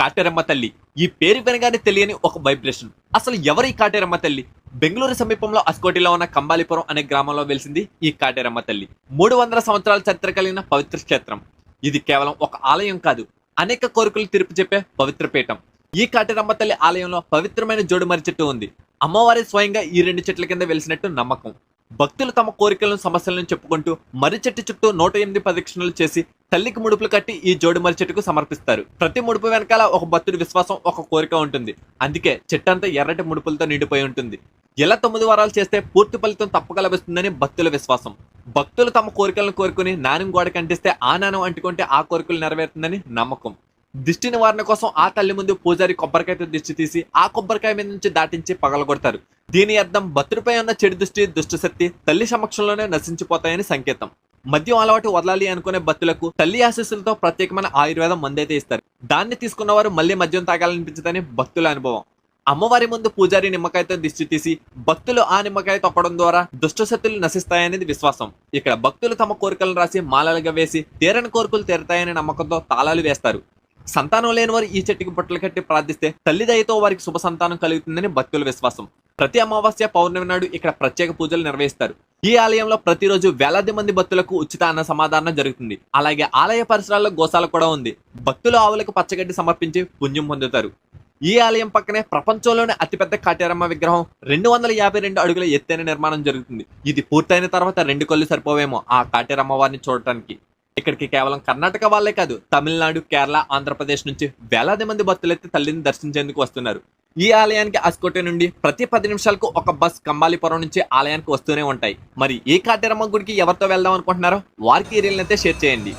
కాటేరమ్మ తల్లి. ఈ పేరు వినగానే తెలియని ఒక వైబ్రేషన్ అసలు ఎవరు ఈ కాటేరమ్మ తల్లి? బెంగళూరు సమీపంలో అస్కోటిలో ఉన్న కంబాలిపురం అనే గ్రామంలో వెలిసింది ఈ కాటేరమ్మ తల్లి. మూడు వందల సంవత్సరాల చరిత్ర కలిగిన పవిత్ర క్షేత్రం. ఇది కేవలం ఒక ఆలయం కాదు అనేక కోరికలు తీర్పు చెప్పే పవిత్ర పీఠం. ఈ కాటేరమ్మ తల్లి ఆలయంలో పవిత్రమైన జోడుమరి చెట్టు ఉంది. అమ్మవారి స్వయంగా ఈ రెండు చెట్ల కింద వెలిసినట్టు నమ్మకం. భక్తులు తమ కోరికలను సమస్యలను చెప్పుకుంటూ మర్రి చెట్టు చుట్టూ నూట ఎనిమిది ప్రదక్షిణలు చేసి తల్లికి ముడుపులు కట్టి ఈ జోడుమల్లి చెట్టుకు సమర్పిస్తారు. ప్రతి ముడుపు వెనకాల ఒక భక్తుడి విశ్వాసం ఒక కోరిక ఉంటుంది. అందుకే చెట్టంతా ఎర్రటి ముడుపులతో నిండిపోయి ఉంటుంది. ఇలా తొమ్మిది వారాలు చేస్తే పూర్తి ఫలితం తప్పక లభిస్తుందని భక్తుల విశ్వాసం. భక్తులు తమ కోరికలను కోరుకుని నాణ్యం గోడ అంటిస్తే ఆ నానం అంటుకుంటే ఆ కోరికలు నెరవేరుతుందని నమ్మకం. దిష్టి నివారణ కోసం ఆ తల్లి ముందు పూజారి కొబ్బరికాయతో దిష్టి తీసి ఆ కొబ్బరికాయ మీద నుంచి దాటించి పగలగొడతారు. దీని అర్థం భక్తుడిపై ఉన్న చెడు దృష్టి దుష్టశక్తి తల్లి సమక్షంలోనే నశించిపోతాయని సంకేతం. మద్యం అలవాటు వదలాలి అనుకునే భక్తులకు తల్లి ఆశీస్సులతో ప్రత్యేకమైన ఆయుర్వేదం మందైతే ఇస్తారు. దాన్ని తీసుకున్న వారు మళ్ళీ మద్యం తాగాలనిపించదని భక్తుల అనుభవం. అమ్మవారి ముందు పూజారి నిమ్మకాయతో దిష్టి తీసి భక్తులు ఆ నిమ్మకాయ తొక్కడం ద్వారా దుష్టశక్తులు నశిస్తాయనేది విశ్వాసం. ఇక్కడ భక్తులు తమ కోరికలను రాసి మాలలుగా వేసి తీరని కోరికలు తీరతాయనే నమ్మకంతో తాళాలు వేస్తారు. సంతానం లేని వారు ఈ చెట్టుకి బుట్టలు కట్టి ప్రార్థిస్తే తల్లి దయతో వారికి శుభ సంతానం కలుగుతుందని భక్తుల విశ్వాసం. ప్రతి అమావాస్య పౌర్ణమి నాడు ఇక్కడ ప్రత్యేక పూజలు నిర్వహిస్తారు. ఈ ఆలయంలో ప్రతిరోజు వేలాది మంది భక్తులకు ఉచిత అన్న సమాధానం జరుగుతుంది. అలాగే ఆలయ పరిసరాల్లో గోశాల కూడా ఉంది. భక్తులు ఆవులకు పచ్చగడ్డి సమర్పించి పుణ్యం పొందుతారు. ఈ ఆలయం పక్కనే ప్రపంచంలోనే అతిపెద్ద కాటేరమ్మ విగ్రహం రెండు వందల యాభై రెండు అడుగుల ఎత్తైన నిర్మాణం జరుగుతుంది. ఇది పూర్తయిన తర్వాత రెండు కళ్ళు సరిపోవేమో ఆ కాటేరమ్మ వారిని చూడటానికి. ఇక్కడికి కేవలం కర్ణాటక వాళ్ళే కాదు తమిళనాడు కేరళ ఆంధ్రప్రదేశ్ నుంచి వేలాది మంది భక్తులైతే తల్లిని దర్శించేందుకు వస్తున్నారు. ఈ ఆలయానికి అస్కోటి నుండి ప్రతి పది నిమిషాలకు ఒక బస్ కంబాలిపురం నుంచి ఆలయానికి వస్తూనే ఉంటాయి. మరి ఈ కాటేరమ్మ గుడికి ఎవరితో వెళ్దాం అనుకుంటున్నారో వారికి ఈ రీల్ని అయితే షేర్ చేయండి.